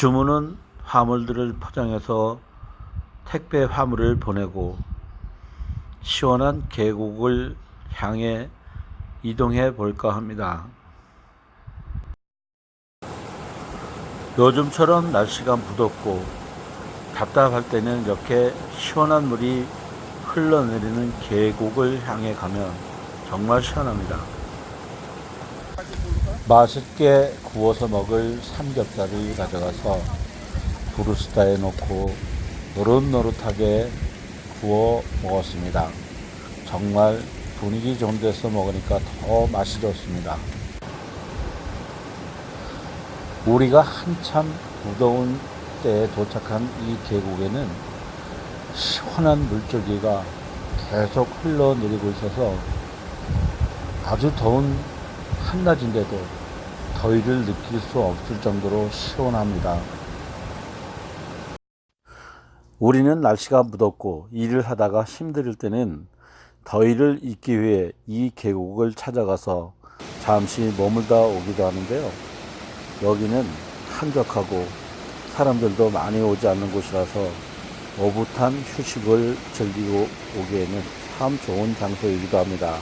주문은 화물들을 포장해서 택배 화물을 보내고 시원한 계곡을 향해 이동해 볼까 합니다. 요즘처럼 날씨가 무덥고 답답할 때는 이렇게 시원한 물이 흘러내리는 계곡을 향해 가면 정말 시원합니다. 맛있게 구워서 먹을 삼겹살을 가져가서 브루스타에 넣고 노릇노릇하게 구워 먹었습니다. 정말 분위기 좋은 데서 먹으니까 더 맛이 좋습니다. 우리가 한참 무더운 때에 도착한 이 계곡에는 시원한 물줄기가 계속 흘러내리고 있어서 아주 더운 한낮인데도 더위를 느낄 수 없을 정도로 시원합니다. 우리는 날씨가 무덥고 일을 하다가 힘들 때는 더위를 잊기 위해 이 계곡을 찾아가서 잠시 머물다 오기도 하는데요. 여기는 한적하고 사람들도 많이 오지 않는 곳이라서 오붓한 휴식을 즐기고 오기에는 참 좋은 장소이기도 합니다.